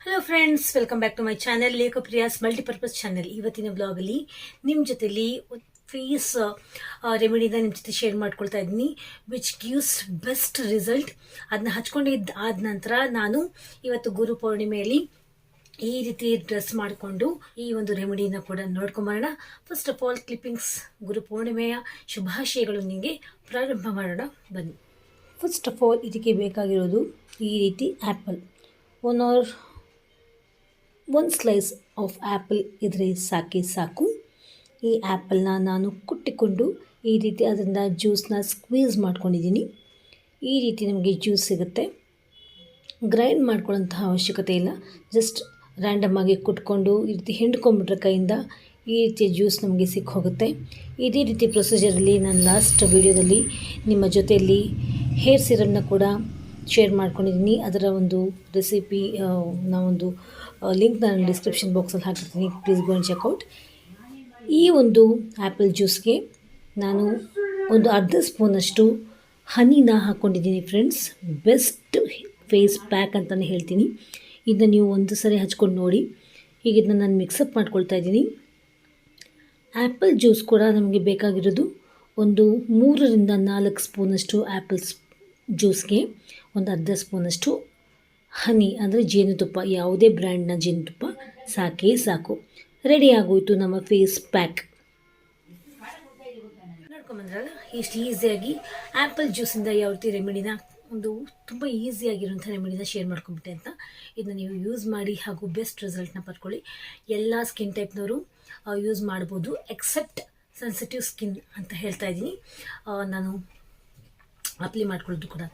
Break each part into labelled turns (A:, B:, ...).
A: Hello friends welcome back to my channel ಲೇಖಪ್ರಿಯಾಸ್ multipurpose channel ಇವತ್ತಿನ ಬ್ಲಾಗಲ್ಲಿ ನಿಮ್ಮ ಜೊತೆಲಿ ಫೇಸ್ ರೆಮಿಡಿನ ನಿಮ್ಮ ಜೊತೆ ಶೇರ್ ಮಾಡ್ಕೊಳ್ತಾ ಇದ್ದೀನಿ ವಿಚ್ ಗಿವ್ಸ್ ಬೆಸ್ಟ್ ರಿಸಲ್ಟ್ ಅದನ್ನ ಹಚ್ಕೊಂಡಿದ್ದ ಆದ ನಂತರ ನಾನು ಇವತ್ತು ಗುರು ಪೌರ್ಣಿಮೆಯಲ್ಲಿ ಈ ರೀತಿ ಡ್ರೆಸ್ ಮಾಡಿಕೊಂಡು ಈ ಒಂದು ರೆಮಿಡಿನ ಕೂಡ ನೋಡ್ಕೊಂಬರೋಣ. ಫಸ್ಟ್ ಆಫ್ ಆಲ್ ಕ್ಲಿಪ್ಪಿಂಗ್ಸ್ ಗುರು ಪೂರ್ಣಿಮೆಯ ಶುಭಾಶಯಗಳು ನಿಮಗೆ ಪ್ರಾರಂಭ ಮಾಡೋಣ, ಬನ್ನಿ. ಫಸ್ಟ್ ಆಫ್ ಆಲ್ ಇದಕ್ಕೆ ಬೇಕಾಗಿರೋದು ಈ ರೀತಿ ಆ್ಯಪಲ್ ಒನ್ ಆರ್ ಒಂದು ಸ್ಲೈಸ್ ಆಫ್ ಆ್ಯಪಲ್ ಇದ್ರೆ ಸಾಕೆ ಸಾಕು. ಈ ಆ್ಯಪಲ್ನ ನಾನು ಕುಟ್ಟಿಕೊಂಡು ಈ ರೀತಿ ಅದರಿಂದ ಜ್ಯೂಸನ್ನ ಸ್ಕ್ವೀಸ್ ಮಾಡ್ಕೊಂಡಿದ್ದೀನಿ. ಈ ರೀತಿ ನಮಗೆ ಜ್ಯೂಸ್ ಸಿಗುತ್ತೆ. ಗ್ರೈಂಡ್ ಮಾಡ್ಕೊಳ್ಳೋಂತಹ ಅವಶ್ಯಕತೆ ಇಲ್ಲ. ಜಸ್ಟ್ ರ್ಯಾಂಡಮ್ ಆಗಿ ಕುಟ್ಕೊಂಡು ಈ ರೀತಿ ಹಿಂಡ್ಕೊಂಬಿಟ್ರೆ ಕೈಯಿಂದ ಈ ರೀತಿಯ ಜ್ಯೂಸ್ ನಮಗೆ ಸಿಕ್ಕೋಗುತ್ತೆ. ಇದೇ ರೀತಿ ಪ್ರೊಸೀಜರಲ್ಲಿ ನಾನು ಲಾಸ್ಟ್ ವೀಡಿಯೋದಲ್ಲಿ ನಿಮ್ಮ ಜೊತೆಯಲ್ಲಿ ಹೇರ್ ಸಿರಮ್ನ ಕೂಡ ಶೇರ್ ಮಾಡ್ಕೊಂಡಿದ್ದೀನಿ ಅದರ ಒಂದು ರೆಸಿಪಿ ನಾವೊಂದು ಲಿಂಕ್ ನಾನು ಡಿಸ್ಕ್ರಿಪ್ಷನ್ ಬಾಕ್ಸಲ್ಲಿ ಹಾಕಿರ್ತೀನಿ. ಪ್ಲೀಸ್ ಗೋ ಅಂಡ್ ಚೆಕ್ಔಟ್ ಈ ಒಂದು ಆ್ಯಪಲ್ ಜ್ಯೂಸ್ಗೆ ನಾನು ಒಂದು ಅರ್ಧ ಸ್ಪೂನಷ್ಟು ಹನಿನ ಹಾಕ್ಕೊಂಡಿದ್ದೀನಿ ಫ್ರೆಂಡ್ಸ್ ಬೆಸ್ಟ್ ಫೇಸ್ ಪ್ಯಾಕ್ ಅಂತಲೇ ಹೇಳ್ತೀನಿ. ಇದನ್ನು ನೀವು ಒಂದು ಸರಿ ಹಚ್ಕೊಂಡು ನೋಡಿ. ಈಗ ಇದನ್ನ ನಾನು ಮಿಕ್ಸಪ್ ಮಾಡ್ಕೊಳ್ತಾ ಇದ್ದೀನಿ ಆ್ಯಪಲ್ ಜ್ಯೂಸ್ ಕೂಡ ನಮಗೆ ಬೇಕಾಗಿರೋದು ಒಂದು ಮೂರರಿಂದ ನಾಲ್ಕು ಸ್ಪೂನಷ್ಟು ಆ್ಯಪಲ್ಸ್ ಜ್ಯೂಸ್ಗೆ ಒಂದು ಅರ್ಧ ಸ್ಪೂನಷ್ಟು ಹನಿ, ಅಂದರೆ ಜೇನುತುಪ್ಪ, ಯಾವುದೇ ಬ್ರ್ಯಾಂಡ್ನ ಜೇನುತುಪ್ಪ ಸಾಕೇ ಸಾಕು. ರೆಡಿ ಆಗೋಯಿತು ನಮ್ಮ ಫೇಸ್ ಪ್ಯಾಕ್ ನೋಡ್ಕೊಂಬಂದ್ರಲ್ಲ ಇಷ್ಟು ಈಸಿಯಾಗಿ ಆ್ಯಪಲ್ ಜ್ಯೂಸಿಂದ ಯಾವ ರೀತಿ ರೆಮಿಡಿನ ಒಂದು ತುಂಬ ಈಸಿಯಾಗಿರುವಂಥ ರೆಮಿಡಿನ ಶೇರ್ ಮಾಡ್ಕೊಂಬಿಟ್ಟೆ ಅಂತ. ಇದನ್ನ ನೀವು ಯೂಸ್ ಮಾಡಿ ಹಾಗೂ ಬೆಸ್ಟ್ ರಿಸಲ್ಟ್ನ ಪಡ್ಕೊಳ್ಳಿ. ಎಲ್ಲ ಸ್ಕಿನ್ ಟೈಪ್ನವರು ಯೂಸ್ ಮಾಡ್ಬೋದು ಎಕ್ಸೆಪ್ಟ್ ಸೆನ್ಸಿಟಿವ್ ಸ್ಕಿನ್ ಅಂತ ಹೇಳ್ತಾ ಇದ್ದೀನಿ. ನಾನು ಅಪ್ಲೈ ಮಾಡ್ಕೊಳ್ಳೋದು ಕೂಡ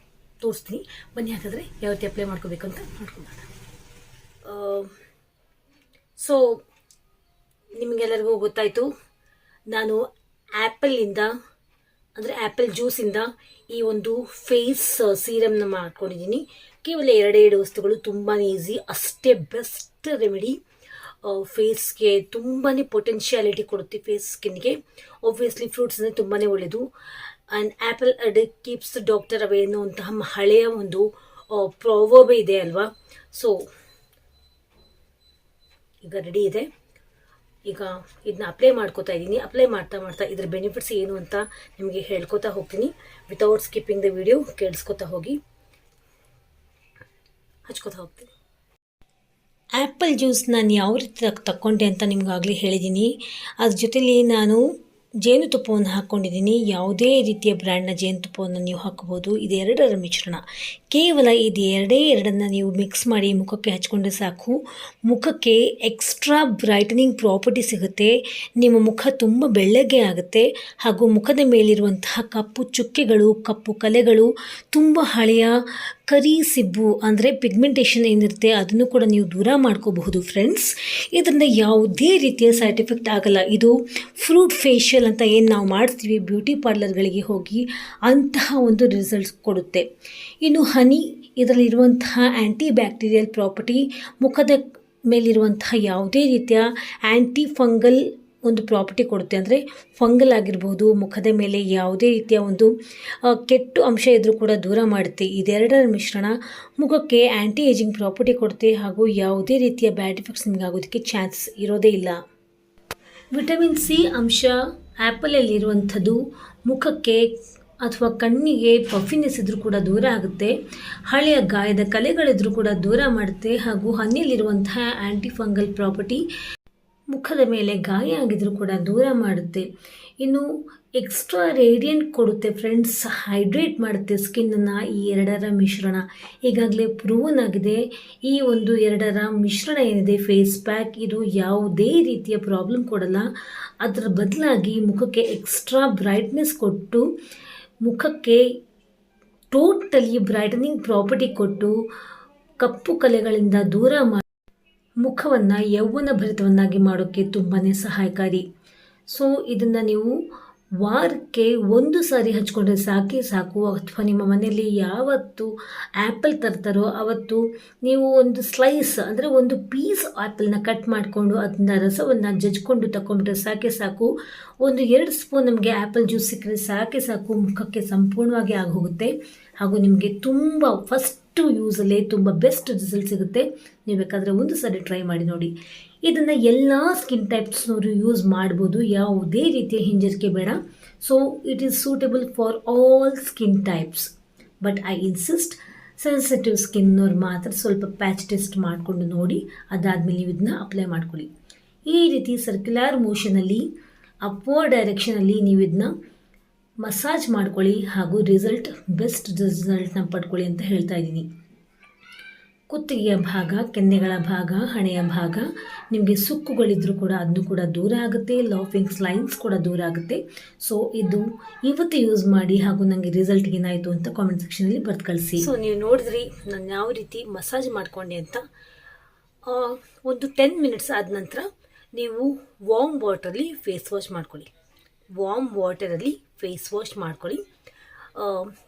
A: ತೋರಿಸ್ತೀನಿ. ಬನ್ನಿ ಹಾಗಾದರೆ ಯಾವ ರೀತಿ ಅಪ್ಲೈ ಮಾಡ್ಕೋಬೇಕು ಅಂತ ಮಾಡ್ಕೊಂಬೋಣ ಸೊ ನಿಮಗೆಲ್ಲರಿಗೂ ಗೊತ್ತಾಯಿತು, ನಾನು ಆ್ಯಪಲ್ಲಿಂದ ಅಂದರೆ ಆ್ಯಪಲ್ ಜ್ಯೂಸಿಂದ ಈ ಒಂದು ಫೇಸ್ ಸೀರಮ್ನ ಮಾಡ್ಕೊಂಡಿದ್ದೀನಿ. ಕೇವಲ ಎರಡೆರಡು ವಸ್ತುಗಳು ತುಂಬಾ ಈಸಿ ಅಷ್ಟೇ ಬೆಸ್ಟ್ ರೆಮಿಡಿ ಫೇಸ್ಗೆ ತುಂಬಾ ಪೊಟೆನ್ಷಿಯಾಲಿಟಿ ಕೊಡುತ್ತೆ ಫೇಸ್ ಸ್ಕಿನ್ಗೆ ಒಬ್ವಿಯಸ್ಲಿ ಫ್ರೂಟ್ಸ್ ಅಂದರೆ ತುಂಬಾ ಒಳ್ಳೆಯದು and apple a day keeps doctor away ಎನ್ನುವಂತಹ ಹಳೆಯ ಒಂದು ಪ್ರಾವರ್ಬ್ ಇದೆ ಅಲ್ವಾ ಸೊ ಈಗ ರೆಡಿ ಇದೆ. ಈಗ ಇದನ್ನ ಅಪ್ಲೈ ಮಾಡ್ಕೋತಾ ಇದ್ದೀನಿ. ಅಪ್ಲೈ ಮಾಡ್ತಾ ಮಾಡ್ತಾ ಇದ್ರ ಬೆನಿಫಿಟ್ಸ್ ಏನು ಅಂತ ನಿಮಗೆ ಹೇಳ್ಕೊತಾ ಹೋಗ್ತೀನಿ. ವಿತೌಟ್ ಸ್ಕಿಪ್ಪಿಂಗ್ ದ ವಿಡಿಯೋ ಕೇಳಿಸ್ಕೊತಾ ಹೋಗಿ. ಹಚ್ಕೋತಾ ಹೋಗ್ತೀನಿ. ಆ್ಯಪಲ್ ಜ್ಯೂಸ್ ನಾನು ಯಾವ ರೀತಿ ತಕ್ಕೊಂಡೆ ಅಂತ ನಿಮ್ಗಾಗಲೇ ಹೇಳಿದ್ದೀನಿ. ಅದ್ರ ಜೊತೇಲಿ ನಾನು ಜೇನುತುಪ್ಪವನ್ನು ಹಾಕ್ಕೊಂಡಿದ್ದೀನಿ. ಯಾವುದೇ ರೀತಿಯ ಬ್ರ್ಯಾಂಡ್ನ ಜೇನುತುಪ್ಪವನ್ನು ನೀವು ಹಾಕ್ಬೋದು. ಇದೆರಡರ ಮಿಶ್ರಣ. ಕೇವಲ ಇದು ಎರಡೇ ಎರಡನ್ನು ನೀವು ಮಿಕ್ಸ್ ಮಾಡಿ ಮುಖಕ್ಕೆ ಹಚ್ಕೊಂಡ್ರೆ ಸಾಕು. ಮುಖಕ್ಕೆ ಎಕ್ಸ್ಟ್ರಾ ಬ್ರೈಟನಿಂಗ್ ಪ್ರಾಪರ್ಟಿ ಸಿಗುತ್ತೆ. ನಿಮ್ಮ ಮುಖ ತುಂಬ ಬೆಳ್ಳಗೆ ಆಗುತ್ತೆ. ಹಾಗೂ ಮುಖದ ಮೇಲಿರುವಂತಹ ಕಪ್ಪು ಚುಕ್ಕೆಗಳು, ಕಪ್ಪು ಕಲೆಗಳು ತುಂಬ ಹಳೆಯ ಕರಿ ಸಿಬ್ಬು ಅಂದರೆ ಪಿಗ್ಮೆಂಟೇಷನ್ ಏನಿರುತ್ತೆ ಅದನ್ನು ಕೂಡ ನೀವು ದೂರ ಮಾಡ್ಕೋಬಹುದು ಫ್ರೆಂಡ್ಸ್ ಇದರಿಂದ ಯಾವುದೇ ರೀತಿಯ ಸೈಡ್ ಎಫೆಕ್ಟ್ ಆಗಲ್ಲ. ಇದು ಫ್ರೂಟ್ ಫೇಶಿಯಲ್ ಅಂತ ಏನು ನಾವು ಮಾಡ್ತೀವಿ ಬ್ಯೂಟಿ ಪಾರ್ಲರ್ಗಳಿಗೆ ಹೋಗಿ ಅಂತಹ ಒಂದು ರಿಸಲ್ಟ್ಸ್ ಕೊಡುತ್ತೆ. ಇನ್ನು ಹನಿ ಇದರಲ್ಲಿರುವಂತಹ ಆ್ಯಂಟಿ ಬ್ಯಾಕ್ಟೀರಿಯಲ್ ಪ್ರಾಪರ್ಟಿ ಮುಖದ ಮೇಲಿರುವಂತಹ ಯಾವುದೇ ರೀತಿಯ ಆ್ಯಂಟಿ ಫಂಗಲ್ ಒಂದು ಪ್ರಾಪರ್ಟಿ ಕೊಡುತ್ತೆ ಅಂದರೆ ಫಂಗಲ್ ಆಗಿರ್ಬೋದು, ಮುಖದ ಮೇಲೆ ಯಾವುದೇ ರೀತಿಯ ಒಂದು ಕೆಟ್ಟು ಅಂಶ ಇದ್ದರೂ ಕೂಡ ದೂರ ಮಾಡುತ್ತೆ. ಇದೆರಡರ ಮಿಶ್ರಣ ಮುಖಕ್ಕೆ ಆ್ಯಂಟಿ ಏಜಿಂಗ್ ಪ್ರಾಪರ್ಟಿ ಕೊಡುತ್ತೆ ಹಾಗೂ ಯಾವುದೇ ರೀತಿಯ ಬ್ಯಾಡ್ ಎಫೆಕ್ಟ್ಸ್ ನಿಮಗೆ ಆಗೋದಕ್ಕೆ ಚಾನ್ಸ್ ಇರೋದೇ ಇಲ್ಲ. ವಿಟಮಿನ್ ಸಿ ಅಂಶ ಆ್ಯಪಲಲ್ಲಿರುವಂಥದ್ದು ಮುಖಕ್ಕೆ ಅಥವಾ ಕಣ್ಣಿಗೆ ಪಫಿನೆಸ್ ಇದ್ರೂ ಕೂಡ ದೂರ ಆಗುತ್ತೆ. ಹಳೆಯ ಗಾಯದ ಕಲೆಗಳಿದ್ರೂ ಕೂಡ ದೂರ ಮಾಡುತ್ತೆ ಹಾಗೂ ಹನಿಯಲ್ಲಿರುವಂತಹ ಆ್ಯಂಟಿಫಂಗಲ್ ಪ್ರಾಪರ್ಟಿ ಮುಖದ ಮೇಲೆ ಗಾಯ ಆಗಿದ್ರೂ ಕೂಡ ದೂರ ಮಾಡುತ್ತೆ. ಇನ್ನು ಎಕ್ಸ್ಟ್ರಾ ರೇಡಿಯಂಟ್ ಕೊಡುತ್ತೆ ಫ್ರೆಂಡ್ಸ್ ಹೈಡ್ರೇಟ್ ಮಾಡುತ್ತೆ ಸ್ಕಿನ್ನನ್ನು ಈ ಎರಡರ ಮಿಶ್ರಣ. ಈಗಾಗಲೇ ಪ್ರೂವನ್ ಆಗಿದೆ. ಈ ಒಂದು ಎರಡರ ಮಿಶ್ರಣ ಏನಿದೆ ಫೇಸ್ ಪ್ಯಾಕ್ ಇದು ಯಾವುದೇ ರೀತಿಯ ಪ್ರಾಬ್ಲಮ್ ಕೊಡಲ್ಲ. ಅದರ ಬದಲಾಗಿ ಮುಖಕ್ಕೆ ಎಕ್ಸ್ಟ್ರಾ ಬ್ರೈಟ್ನೆಸ್ ಕೊಟ್ಟು, ಮುಖಕ್ಕೆ ಟೋಟಲಿ ಬ್ರೈಟನಿಂಗ್ ಪ್ರಾಪರ್ಟಿ ಕೊಟ್ಟು, ಕಪ್ಪು ಕಲೆಗಳಿಂದ ದೂರ ಮಾಡಿ ಮುಖವನ್ನು ಯೌವನ ಭರಿತವನ್ನಾಗಿ ಮಾಡೋಕ್ಕೆ ತುಂಬಾ ಸಹಾಯಕಾರಿ. ಸೊ ಇದನ್ನು ನೀವು ವಾರಕ್ಕೆ ಒಂದು ಸಾರಿ ಹಚ್ಕೊಂಡ್ರೆ ಸಾಕೇ ಸಾಕು. ಅಥವಾ ನಿಮ್ಮ ಮನೆಯಲ್ಲಿ ಯಾವತ್ತು ಆ್ಯಪಲ್ ತರ್ತಾರೋ ಅವತ್ತು ನೀವು ಒಂದು ಸ್ಲೈಸ್ ಅಂದರೆ ಒಂದು ಪೀಸ್ ಆ್ಯಪಲ್ನ ಕಟ್ ಮಾಡಿಕೊಂಡು ಅದನ್ನ ರಸವನ್ನು ಜಜ್ಕೊಂಡು ತಗೊಂಡ್ಬಿಟ್ರೆ ಸಾಕೆ ಸಾಕು. ಒಂದು ಎರಡು ಸ್ಪೂನ್ ನಮಗೆ ಆ್ಯಪಲ್ ಜ್ಯೂಸ್ ಸಿಕ್ಕರೆ ಸಾಕೆ ಸಾಕು. ಮುಖಕ್ಕೆ ಸಂಪೂರ್ಣವಾಗಿ ಆಗೋಗುತ್ತೆ. ಹಾಗೂ ನಿಮಗೆ ತುಂಬ ಫಸ್ಟ್ ಅಷ್ಟು ಯೂಸಲ್ಲೇ ತುಂಬ ಬೆಸ್ಟ್ ರಿಸಲ್ಟ್ ಸಿಗುತ್ತೆ. ನೀವು ಬೇಕಾದರೆ ಒಂದು ಸಾರಿ ಟ್ರೈ ಮಾಡಿ ನೋಡಿ. ಇದನ್ನು ಎಲ್ಲ ಸ್ಕಿನ್ ಟೈಪ್ಸ್ನವರು ಯೂಸ್ ಮಾಡ್ಬೋದು. ಯಾವುದೇ ರೀತಿಯ ಹಿಂಜರಿಕೆ ಬೇಡ. So it is suitable for all skin types but I insist sensitive ಸ್ಕಿನ್ನವ್ರು ಮಾತ್ರ ಸ್ವಲ್ಪ ಪ್ಯಾಚ್ ಟೆಸ್ಟ್ ಮಾಡಿಕೊಂಡು ನೋಡಿ. ಅದಾದಮೇಲೆ ನೀವು ಇದನ್ನ ಅಪ್ಲೈ ಮಾಡ್ಕೊಳ್ಳಿ. ಈ ರೀತಿ ಸರ್ಕ್ಯುಲರ್ ಮೋಷನಲ್ಲಿ ಅಪ್ವರ್ಡ್ ಡೈರೆಕ್ಷನಲ್ಲಿ ನೀವು ಇದನ್ನ ಮಸಾಜ್ ಮಾಡ್ಕೊಳ್ಳಿ ಹಾಗೂ ರಿಸಲ್ಟ್, ಬೆಸ್ಟ್ ರಿಸಲ್ಟ್ನ ಪಡ್ಕೊಳ್ಳಿ ಅಂತ ಹೇಳ್ತಾ ಇದ್ದೀನಿ. ಕುತ್ತಿಗೆಯ ಭಾಗ, ಕೆನ್ನೆಗಳ ಭಾಗ, ಹಣೆಯ ಭಾಗ, ನಿಮಗೆ ಸುಕ್ಕುಗಳಿದ್ದರೂ ಕೂಡ ಅದನ್ನು ಕೂಡ ದೂರ ಆಗುತ್ತೆ ಲಾಫಿಂಗ್ಸ್ ಲೈನ್ಸ್ ಕೂಡ ದೂರ ಆಗುತ್ತೆ. ಸೊ ಇದು ಇವತ್ತು ಯೂಸ್ ಮಾಡಿ ಹಾಗೂ ನನಗೆ ರಿಸಲ್ಟ್ ಏನಾಯಿತು ಅಂತ ಕಾಮೆಂಟ್ ಸೆಕ್ಷನಲ್ಲಿ ಬರ್ದು ಕಳಿಸಿ. ಸೊ ನೀವು ನೋಡಿದ್ರಿ, ನಾನು ಯಾವ ರೀತಿ ಮಸಾಜ್ ಮಾಡಿಕೊಂಡೆ ಅಂತ. ಒಂದು ಟೆನ್ ಮಿನಿಟ್ಸ್ ಆದ ನಂತರ ನೀವು ವಾಮ್ ವಾಟರಲ್ಲಿ ಫೇಸ್ ವಾಶ್ ಮಾಡ್ಕೊಳ್ಳಿ. ವಾರ್ಮ್ ವಾಟರಲ್ಲಿ ಫೇಸ್ ವಾಶ್ ಮಾಡ್ಕೊಳ್ಳಿ.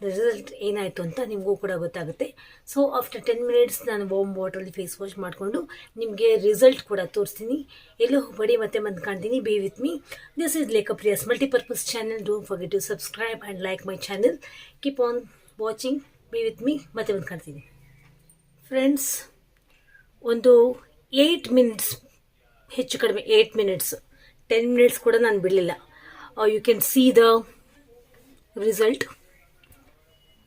A: ರಿಸಲ್ಟ್ ಏನಾಯಿತು ಅಂತ ನಿಮಗೂ ಕೂಡ ಗೊತ್ತಾಗುತ್ತೆ. ಸೊ ಆಫ್ಟರ್ ಟೆನ್ ಮಿನಿಟ್ಸ್ ನಾನು ವಾರ್ಮ್ ವಾಟರಲ್ಲಿ ಫೇಸ್ ವಾಶ್ ಮಾಡಿಕೊಂಡು ನಿಮಗೆ ರಿಸಲ್ಟ್ ಕೂಡ ತೋರಿಸ್ತೀನಿ. ಎಲ್ಲೋ ಬಡಿ ಮತ್ತೆ ಬಂದು ಕಾಣ್ತೀನಿ. Be with me this is lake ಪ್ರಿಯಸ್ multipurpose channel don't forget to subscribe and like my channel keep on watching be with me ಮತ್ತೆ ಬಂದು ಕಾಣ್ತೀನಿ. ಫ್ರೆಂಡ್ಸ್ ಒಂದು ಏಯ್ಟ್ ಮಿನಿಟ್ಸ್ ಹೆಚ್ಚು ಕಡಿಮೆ ಏಯ್ಟ್ ಮಿನಿಟ್ಸ್ ಟೆನ್ ಮಿನಿಟ್ಸ್ ಕೂಡ ನಾನು ಬಿಡಲಿಲ್ಲ. You can see the result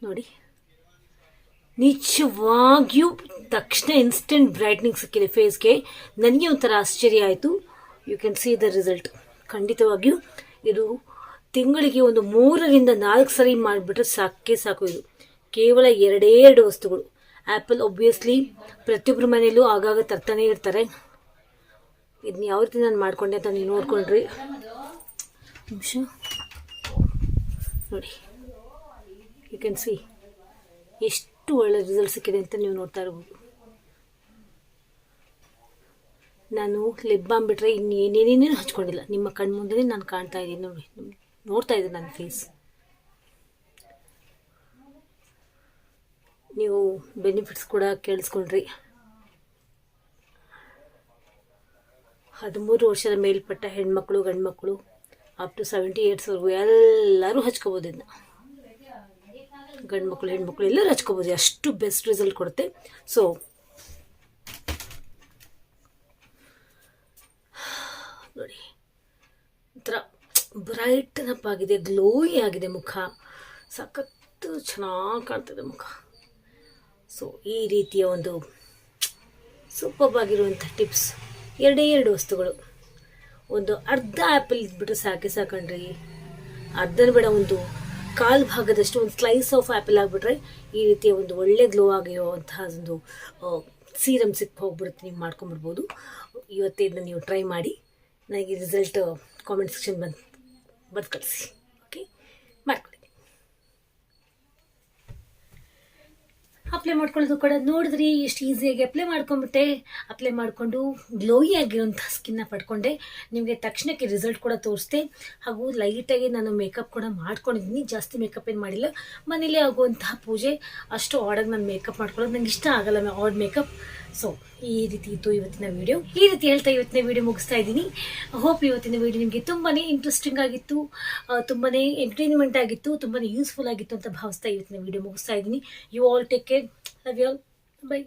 A: ನೋಡಿ. ನಿಜವಾಗಿಯೂ ತಕ್ಷಣ ಇನ್ಸ್ಟೆಂಟ್ ಬ್ರೈಟ್ನಿಂಗ್ ಸಿಕ್ಕಿದೆ ಫೇಸ್ಗೆ ನನಗೆ ಒಂಥರ ಆಶ್ಚರ್ಯ ಆಯಿತು. You can see the result ಖಂಡಿತವಾಗಿಯೂ ಇದು ತಿಂಗಳಿಗೆ ಒಂದು ಮೂರರಿಂದ ನಾಲ್ಕು ಸರಿ ಮಾಡಿಬಿಟ್ರೆ ಸಾಕೇ ಸಾಕು ಇದು. ಕೇವಲ ಎರಡೇ ಎರಡು ವಸ್ತುಗಳು. ಆ್ಯಪಲ್ ಒಬ್ವಿಯಸ್ಲಿ ಪ್ರತಿಯೊಬ್ಬರ ಮನೆಯಲ್ಲೂ ಆಗಾಗ ತರ್ತಾನೆ ಇರ್ತಾರೆ. ಇದನ್ನ ಯಾವ ರೀತಿ ನಾನು ಮಾಡಿಕೊಂಡೆ ಅಂತ ನೀವು ನೋಡ್ಕೊಂಡ್ರಿ. ನಿಮಿಷ. ನೋಡಿ ಯು ಕ್ಯಾನ್ ಸಿ ಎಷ್ಟು ಒಳ್ಳೆ ರಿಸಲ್ಟ್ ಸಿಕ್ಕಿದೆ ಅಂತ ನೀವು ನೋಡ್ತಾ ಇರ್ಬೋದು. ನಾನು ಲೆಬ್ ಬಾಮ್ ಬಿಟ್ಟರೆ ಇನ್ನು ಏನೇನೇನೇನು ಹಚ್ಕೊಂಡಿಲ್ಲ. ನಿಮ್ಮ ಕಣ್ಮುಂದೆ ನಾನು ಕಾಣ್ತಾ ಇದ್ದೀನಿ ನೋಡಿ. ನೋಡ್ತಾ ಇದ್ದೀನಿ ನನ್ನ ಫೇಸ್ ನೀವು ಬೆನಿಫಿಟ್ಸ್ ಕೂಡ ಕೇಳಿಸ್ಕೊಂಡ್ರಿ. ಹದಿಮೂರು ವರ್ಷದ ಮೇಲ್ಪಟ್ಟ ಹೆಣ್ಮಕ್ಳು, ಗಂಡ್ಮಕ್ಳು ಅಪ್ ಟು ಸೆವೆಂಟಿ ಇಯರ್ಸ್ವರೆಗೂ ಎಲ್ಲರೂ ಹಚ್ಕೋಬೋದು ಇದನ್ನ ಗಂಡ್ಮಕ್ಳು, ಹೆಣ್ಮಕ್ಳು ಎಲ್ಲರೂ ಹಚ್ಕೋಬೋದು. ಅಷ್ಟು ಬೆಸ್ಟ್ ರಿಸಲ್ಟ್ ಕೊಡುತ್ತೆ. ಸೊ ನೋಡಿ, ಒಂಥರ ಬ್ರೈಟ್ನಪ್ ಆಗಿದೆ ಗ್ಲೋಯಿ ಆಗಿದೆ ಮುಖ. ಸಖತ್ತು ಚೆನ್ನಾಗಿ ಕಾಣ್ತದೆ ಮುಖ. ಸೊ ಈ ರೀತಿಯ ಒಂದು ಸೂಪರ್ ಆಗಿರುವಂಥ ಟಿಪ್ಸ್ ಎರಡೇ ಎರಡು ವಸ್ತುಗಳು. ಒಂದು ಅರ್ಧ ಆ್ಯಪಲ್ ಇದ್ಬಿಟ್ಟು ಸಾಕೆ ಸಾಕಣ್ರಿ. ಅರ್ಧನ ಬೇಡ, ಒಂದು ಕಾಲು ಭಾಗದಷ್ಟು ಒಂದು ಸ್ಲೈಸ್ ಆಫ್ ಆ್ಯಪಲ್ ಆಗಿಬಿಟ್ರೆ ಈ ರೀತಿಯ ಒಂದು ಒಳ್ಳೆ ಗ್ಲೋ ಆಗಿರುವಂತಹ ಒಂದು ಸೀರಮ್ ಸಿಕ್ ಹೋಗ್ಬಿಡುತ್ತೆ, ನೀವು ಮಾಡ್ಕೊಂಬಿಡ್ಬೋದು. ಇವತ್ತೇ ಇದನ್ನ ನೀವು ಟ್ರೈ ಮಾಡಿ. ನನಗೆ ರಿಸಲ್ಟ್ ಕಾಮೆಂಟ್ ಸೆಕ್ಷನ್ ಬಂದು ಬರ್ದು ಕಳಿಸಿ ಓಕೆ ಮಾಡ್ಕೊಳ್ಳಿ ಅಪ್ಲೈ ಮಾಡ್ಕೊಳ್ಳೋದು ಕೂಡ ನೋಡಿದ್ರಿ ಎಷ್ಟು ಈಸಿಯಾಗಿ ಅಪ್ಲೈ ಮಾಡ್ಕೊಂಬಿಟ್ಟೆ ಅಪ್ಲೈ ಮಾಡಿಕೊಂಡು ಗ್ಲೋಯಿ ಆಗಿರುವಂಥ ಸ್ಕಿನ್ನ ಪಡ್ಕೊಂಡೆ. ನಿಮಗೆ ತಕ್ಷಣಕ್ಕೆ ರಿಸಲ್ಟ್ ಕೂಡ ತೋರಿಸ್ದೆ. ಹಾಗೂ ಲೈಟಾಗಿ ನಾನು ಮೇಕಪ್ ಕೂಡ ಮಾಡ್ಕೊಂಡಿದ್ದೀನಿ. ಜಾಸ್ತಿ ಮೇಕಪ್ ಏನು ಮಾಡಿಲ್ಲ. ಮನೇಲಿ ಆಗುವಂತಹ ಪೂಜೆ, ಅಷ್ಟು ಆಡಾಗಿ ನಾನು ಮೇಕಪ್ ಮಾಡ್ಕೊಳ್ಳೋದು ನನಗೆ ಇಷ್ಟ ಆಗಲ್ಲ. ಆಡ್ ಮೇಕಪ್ ಸೊ ಈ ರೀತಿ ಇತ್ತು ಇವತ್ತಿನ ವಿಡಿಯೋ ಈ ರೀತಿ ಹೇಳ್ತಾ ಇವತ್ತಿನ ವಿಡಿಯೋ ಮುಗಿಸ್ತಾ ಇದ್ದೀನಿ. ಹೋಪ್ ಇವತ್ತಿನ ವಿಡಿಯೋ ನಿಮಗೆ ತುಂಬಾ ಇಂಟ್ರೆಸ್ಟಿಂಗ್ ಆಗಿತ್ತು ತುಂಬಾ ಎಂಟರ್ಟೈನ್ಮೆಂಟ್ ಆಗಿತ್ತು ತುಂಬಾ ಯೂಸ್ಫುಲ್ ಆಗಿತ್ತು ಅಂತ ಭಾವಿಸ್ತಾ ಇವತ್ತಿನ ವಿಡಿಯೋ ಮುಗಿಸ್ತಾ ಇದ್ದೀನಿ. You all take care love you all bye